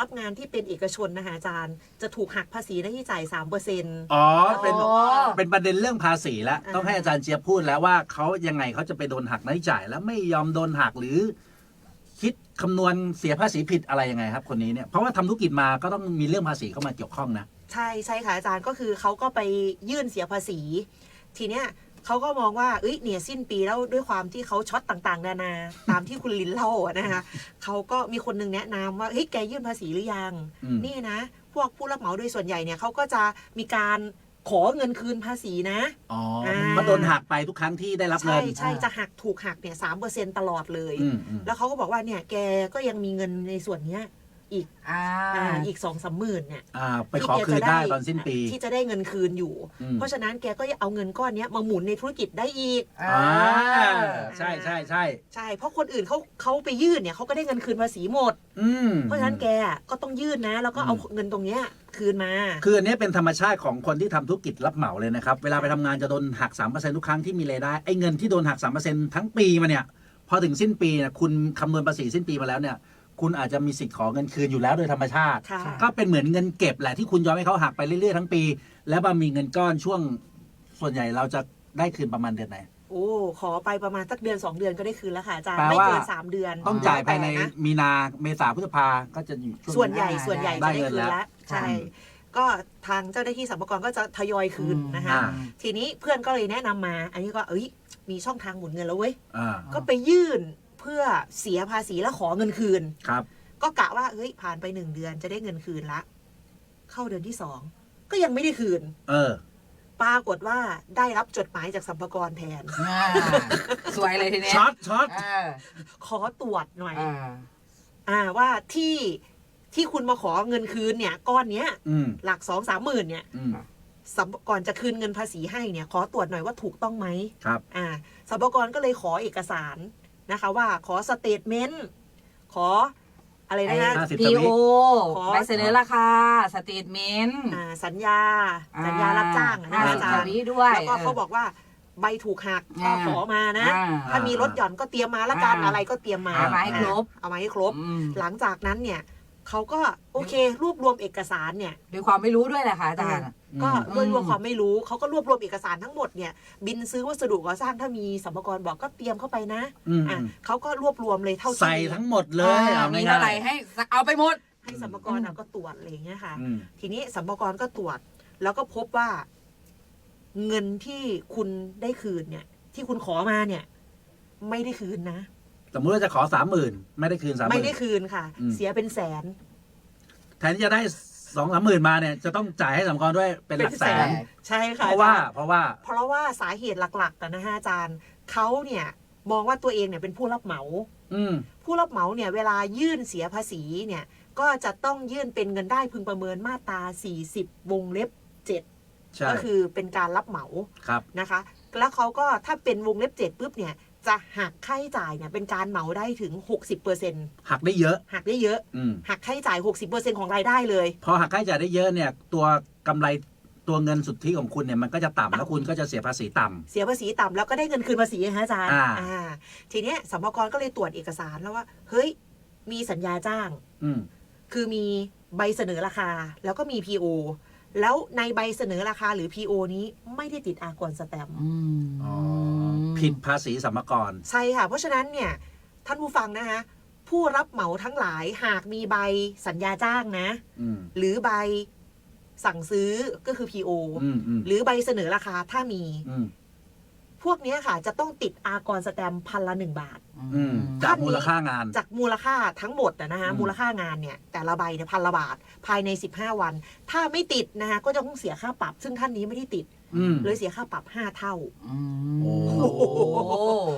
รับงานที่เป็นเอกชนนะคะอาจารย์ จะถูกหักภาษีหน้าที่จ่าย3%เปอร์เซ็นต์ อ๋อเป็นอ๋อ เป็นประเด็นเรื่องภาษีแล้วอ่า ต้องให้อาจารย์เจี๊ยบพูดแล้วว่าเขายังไงเขาจะไปโดนหักหน้าที่จ่าย แล้วไม่ยอมโดนหักหรือ คิดคำนวณเสียภาษีผิดอะไรยังไงครับ คนนี้เนี่ยเพราะว่าทำธุรกิจมาก็ต้องมีเรื่องภาษีเข้ามาเกี่ยวข้องนะ ใช่ใช่ค่ะอาจารย์ก็คือเขาก็ไปยื่นเสียภาษี ทีเนี้ย เขาก็มองว่าเอ้ยเนี่ยสิ้นปีแล้วด้วยความที่เขาช็อตต่างๆ นานา ตามที่คุณลินเล่าอะนะคะเขาก็มีคนหนึงแนะนำว่าเฮ้ยแกยื่นภาษีหรือยังอืมนี่นะ พวกผู้รับเหมาโดยส่วนใหญ่เนี่ยเขาก็จะมีการขอเงินคืนภาษีนะ อ๋ออ่ามันโดนหักไปทุกครั้งที่ได้รับใช่เงินใช่จะหักถูกหักเนี่ยสามเปอร์เซ็นตลอดเลยอืมอืมแล้วเขาก็บอกว่าเนี่ยแกก็ยังมีเงินในส่วนเนี้ย อีกอ่าอ่าอีกสองสามหมื่นเนี่ยอ่าไปขอคืนได้ตอนสิ้นปี ที่จะได้เงินคืนอยู่ อืม เพราะฉะนั้นแกก็เอาเงินก้อนเนี้ยมาหมุนในธุรกิจได้อีก อ่าใช่ใช่ใช่ใช่ เพราะคนอื่นเขาเขาไปยื่นเนี่ยเขาก็ได้เงินคืนภาษีหมด อืม เพราะฉะนั้นแกก็ต้องยื่นนะ แล้วก็เอาเงินตรงเนี้ยคืนมา คืออันนี้เป็นธรรมชาติของคนที่ทำธุรกิจรับเหมาเลยนะครับ เวลาไปทำงานจะโดนหัก 3%ทุกครั้งที่มีรายได้ไอ้เงินที่โดนหัก 3%ทั้งปีมาเนี่ย พอถึงสิ้นปีเนี่ยคุณคำนวณภาษีสิ้นปีมาแล้วเนี่ย คุณอาจจะมีสิทธิ์ขอเงินคืนอยู่แล้วโดยธรรมชาติ ค่ะ ก็เป็นเหมือนเงินเก็บแหละที่คุณยอมให้เขาหักไปเรื่อยๆทั้งปี แล้วมามีเงินก้อนช่วง ส่วนใหญ่เราจะได้คืนประมาณเดือนไหน โอ้ขอไปประมาณสักเดือนสองเดือนก็ได้คืนแล้วค่ะอาจารย์แปลไม่ว่า เกินสามเดือนต้องจ่ายภายในแล้วแต่ะมีนาเมษาพฤษภาก็จะอยู่ช่วง ส่วนใหญ่อ่าส่วนใหญ่ได้จะได้เงินคืนแล้ว แล้วใช่ อืมก็ทางเจ้าหน้าที่สรรพากรก็จะทยอยคืนนะคะ อ่า ทีนี้เพื่อนก็เลยแนะนำมา อันนี้ก็เอ้ยมีช่องทางหมุนเงินแล้วเว้ย อ่า ก็ไปยื่นเพื่อเสียภาษีแล้วขอเงินคืน ครับ ก็กะว่าเฮ้ยผ่านไปหนึ่งเดือนจะได้เงินคืนละ เข้าเดือนที่สองก็ยังไม่ได้คืน เออ ปรากฏว่าได้รับจดหมายจากสัมภากรแทน อ่าสวยเลยทีเนี้ยช็อตช็อต เออขอตรวจหน่อย อ่าอ่าว่าที่ที่คุณมาขอเงินคืนเนี่ย ก้อนเนี้ย อืมหลักสองสามหมื่นเนี่ยอืมสัมก่อนจะคืนเงินภาษีให้เนี่ย ขอตรวจหน่อยว่าถูกต้องไหมครับ อ่าสรรพากรก็เลยขอเอกสาร นะคะว่าขอสเตทเมนต์ขออะไรนะคะห้าสิบพีโอขอ ใบเสนอราคา สเตทเมนต์อ่าสัญญาสัญญารับจ้างอะนะห้าอาสิบจากว่ารย์วิด้วย แล้วก็เขาบอกว่าใบถูกหักก็อ่า ขอมานะ อ่า ถ้ามีรถหย่อนก็เตรียมมาละกันอ่า อะไรก็เตรียมมาเอามาให้ครบ เอามาให้ครบ อืม หลังจากนั้นเนี่ย เขาก็โอเค รวบรวมเอกสารเนี่ย ด้วยความไม่รู้ด้วยแหละค่ะอาจารย์ ก็อืมรวบรวมความไม่รู้เขาก็รวบรวมเอกสารทั้งหมดเนี่ย บินซื้อวัสดุก่อสร้างถ้ามีสัมภากระบอกก็เตรียมเข้าไปนะอืมอะเขาก็รวบรวมเลยเท่าที่ใส่ทั้งหมดเลยอ่าเอามีง่ายๆเท่าไหร่ให้เอาไปหมด ให้สัมภากระก็ตรวจอะไรอย่างเงี้ยค่ะอืมทีนี้สัมภากระก็ตรวจ แล้วก็พบว่า เงินที่คุณได้คืนเนี่ย ที่คุณขอมาเนี่ย ไม่ได้คืนนะ สมมุติว่าจะขอสามหมื่นไม่ได้คืนสามหไม่มื่น ได้คืนค่ะ อืม เสียเป็นแสน แทนที่จะได้สองสามหมื่นมาเนี่ยจะต้องจ่ายให้สมกรด้วยเป็นหลักแสนใช่ค่ะเพราะว่าอจย์เพราะว่า เพราะว่าสาเหตุหลักๆอะนะฮะอาจารย์เขาเนี่ยมองว่าตัวเองเนี่ยเป็นผู้รับเหมา อืม ผู้รับเหมาเนี่ยเวลายื่นเสียภาษีเนี่ยก็จะต้องยื่นเป็นเงินได้พึงประเมินมาตรา 40 วงเล็บ 7 ใช่ก็คือเป็นการรับเหมาครับ นะคะ แล้วเขาก็ถ้าเป็นวงเล็บ 7ปุ๊บเนี่ย จะหักค่าใช้จ่ายเนี่ยเป็นการเหมาได้ถึง 60%หักได้เยอะหักได้เยอะอืมหักค่าใช้จ่าย 60%ของรายได้เลย พอหักค่าใช้จ่ายได้เยอะเนี่ยตัวกำไรตัวเงินสุทธิของคุณเนี่ยมันก็จะต่ำแล้วคุณก็จะเสียภาษีต่ำ เสียภาษีต่ำแล้วก็ได้เงินคืนภาษีฮะอาจารย์อ่า อ่าทีเนี้ยสัมภากระก็เลยตรวจเอกสารแล้วว่า เฮ้ย มีสัญญาจ้าง อืม คือมีใบเสนอราคาแล้วก็มี PO แล้วในใบเสนอราคาหรือ PO นี้ไม่ได้ติดอากรสแตมป์ อืมอ๋อ ผิดภาษีสัมภากร ใช่ค่ะ เพราะฉะนั้นเนี่ยท่านผู้ฟังนะคะผู้รับเหมาทั้งหลายหากมีใบสัญญาจ้างนะ อืมหรือใบสั่งซื้อก็คือ PO อืมอืมหรือใบเสนอราคาถ้ามี อืมพ วกเนี้ยค่ะ จะต้องติดอากรสแตมป์พันละหนึ่งบาท อืมจากมูลค่างาน จากมูลค่าทั้งหมดนะนะคะอืม มูลค่างานเนี่ยแต่ละใบเนี่ยพันละบาทภายใน 15 วัน ถ้าไม่ติดนะคะก็จะต้องเสียค่าปรับ ซึ่งท่านนี้ไม่ได้ติดอืม เลยเสียค่าปรับ 5 เท่า อืมโอ้โอ้โห